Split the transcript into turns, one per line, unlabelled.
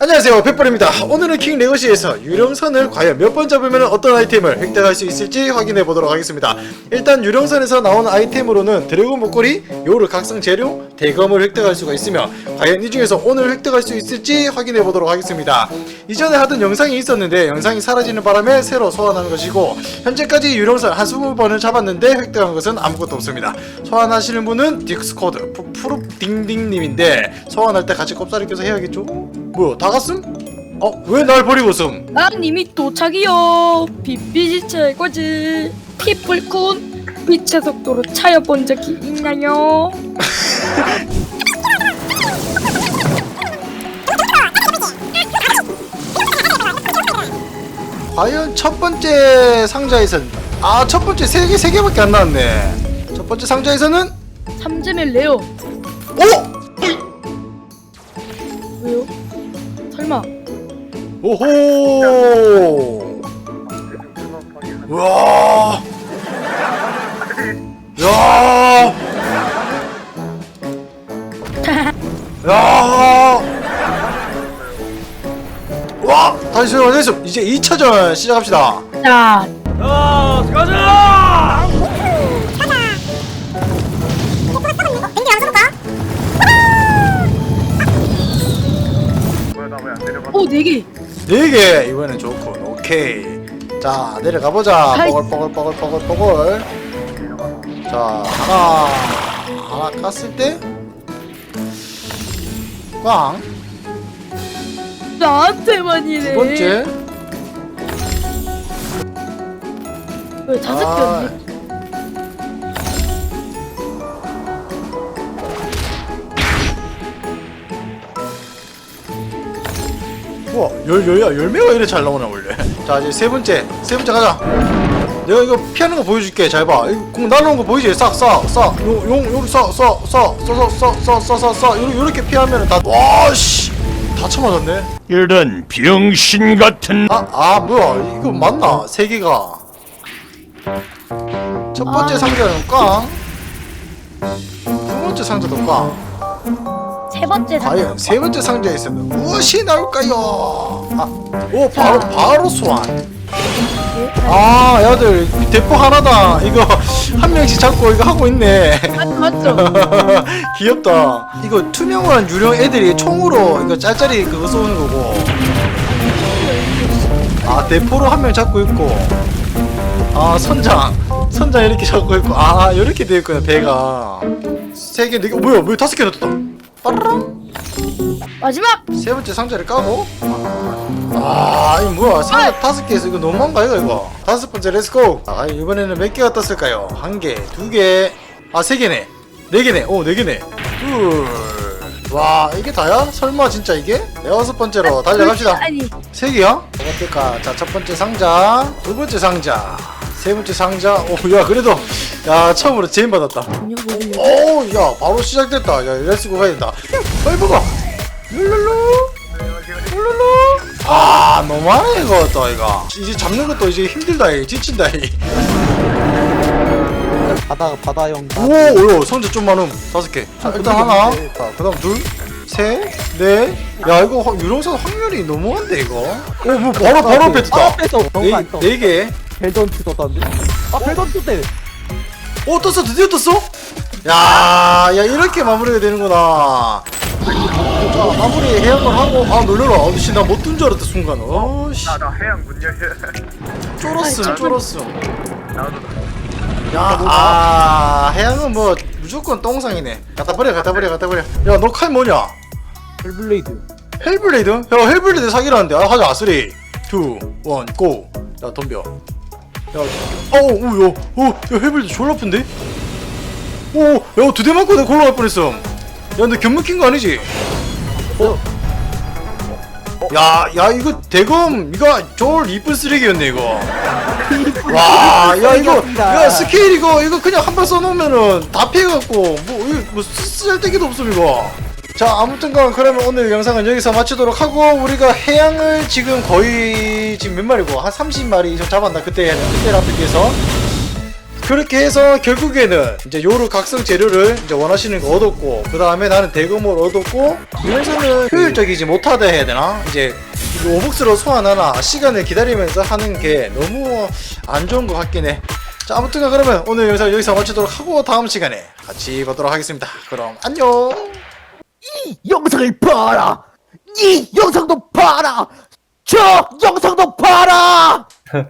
안녕하세요 펫벌입니다. 오늘은 킹 레거시에서 유령선을 과연 몇 번 잡으면 어떤 아이템을 획득할 수 있을지 확인해 보도록 하겠습니다. 일단 유령선에서 나오는 아이템으로는 드래곤 목걸이, 요르 각성 재료, 대검을 획득할 수가 있으며 과연 이 중에서 오늘 획득할 수 있을지 확인해 보도록 하겠습니다. 이전에 하던 영상이 있었는데 영상이 사라지는 바람에 새로 소환하는 것이고 현재까지 유령선 한 20번을 잡았는데 획득한 것은 아무것도 없습니다. 소환하시는 분은 딕스코드 푸- 푸릅 딩딩님인데 소환할 때 같이 꼽사리 껴서 해야겠죠? 뭐야 다 갔음? 어? 왜 날 버리고 있음?
난 이미 도착이요. 빛빛이 최고지. 피플쿤 빛의 속도로 차여본 적이 있나요?
과연 첫 번째 상자에서는 아 첫 번째 세 개 세 개밖에 안 나왔네 첫 번째 상자에서는
삼재멜 레오.
오!
설마
오호 우와 야 야! 와! 다시 소환했어. 이제 2차전 시작합시다.
자 오, 네 개.
4개 이번엔 좋군. 오케이. 자, 내려가 보자.
아이.
뽀글 뽀글 뽀글 뽀글 뽀글. 자, 하나 하나 깠을 때 꽝.
나한테만 이래.
두 번째.
왜 다섯
아.
개였니?
우와, 열, 열, 열매가 이래 잘 나오나, 원래. 자, 이제 세 번째. 세 번째 가자. 내가 이거 피하는 거 보여줄게. 잘 봐. 이거 공 날라오는 거 보이지? 싹, 싹, 싹. 용, 용, 용, 싹, 싹, 싹, 싹, 싹, 싹, 싹, 싹, 싹, 싹. 요렇게, 요렇게 피하면은 다, 와, 씨. 다 쳐맞았네.
이런 병신 같은
아, 아, 뭐야. 이거 맞나? 세 개가. 첫 번째
아.
상자는 꽝. 두 번째 상자도 꽝.
세 번째 상.
과연 세 번째 상자에서는 무엇이 나올까요? 아, 오, 바로, 바로 소환. 아, 야들 대포 하나다. 이거 한 명씩 잡고 이거 하고 있네.
맞죠?
귀엽다. 이거 투명한 유령 애들이 총으로 이거 짤짤이 그거 쏘는 거고. 아, 대포로 한 명 잡고 있고. 아, 선장. 선장 이렇게 잡고 있고. 아, 이렇게 되어 있구나, 배가. 세 개, 네 개, 뭐야, 뭐 다섯 개 넣었다. 빠르릉.
마지막.
세 번째 상자를 까고. 아, 이거 뭐야, 상자 다섯 개에서 이거 너무한가, 이거, 이거. 다섯 번째, 렛츠고. 아, 이번에는 몇 개가 떴을까요? 한 개, 두 개, 아, 세 개네. 네 개네. 오, 네 개네. 둘. 와, 이게 다야? 설마 진짜 이게? 네, 여섯 번째로 달려갑시다.
아니
세 개야? 뭐가 뜰까? 자, 첫 번째 상자, 두 번째 상자, 세 번째 상자. 오, 야, 그래도, 야, 처음으로 제인 받았다. 오, 야, 바로 시작됐다. 야, 렛츠고 가야 된다. 빨리 먹어. 룰루루. 룰루루. 아, 너무하네, 이거 또, 이거. 이제 잡는 것도 이제 힘들다, 이. 지친다, 이.
바다 바다 형
오, 오, 성자 좀 많음. 다섯 개. 자, 일단 하나. 자, 그 다음 둘, 셋, 넷. 야, 이거 확- 유령선 확률이 너무한데, 이거. 오, 뭐, 바로, 바로.
앞에서
네. 네 개.
벨던트 떴다는데? 아 벨던트 때.
오, 떴어. 드디어 떴어? 야, 야, 이렇게 마무리가 되는구나. 자, 마무리 해양을 하고, 아, 놀래라. 아, 씨, 나 못 뜬 줄 알았다, 순간. 어, 씨.
나 해양 문 열려.
쫄았음, 쫄았음.
나도
야, 아, 해양은 뭐, 무조건 똥상이네. 갖다 버려, 갖다 버려, 갖다 버려. 야, 너 칼 뭐냐?
헬블레이드.
헬블레이드? 야, 헬블레이드 사기라는데. 아, 하자. 3, 2, 1, 고. 야, 덤벼. 야, 어우, 오, 야, 오, 야, 헬블레이드 졸라 아픈데? 오, 야, 두 대 맞고 내가 골라갈 뻔했음. 야, 근데 견문 낀거 아니지? 어? 야, 야, 이거 대검, 이거 졸 이쁜 쓰레기였네, 이거. 와, 야, 이거, 야, 스케일 이거, 이거 그냥 한 발 써놓으면은 다 피해갖고, 뭐, 이거 뭐, 쓸데기도 없음, 이거. 자, 아무튼간 그러면 오늘 영상은 여기서 마치도록 하고, 우리가 해양을 지금 거의, 지금 몇 마리고, 한 30마리 이상 잡았나, 그때, 그때랑 비교해서. 그렇게 해서 결국에는 이제 요루 각성 재료를 이제 원하시는 거 얻었고 그 다음에 나는 대검을 얻었고 이 영상은 효율적이지 못하다 해야 되나 이제 오복스로 소환하나 시간을 기다리면서 하는 게 너무 안 좋은 것 같긴 해. 자 아무튼 그러면 오늘 영상 여기서 마치도록 하고 다음 시간에 같이 보도록 하겠습니다. 그럼 안녕.
이 영상을 봐라! 이 영상도 봐라! 저 영상도 봐라!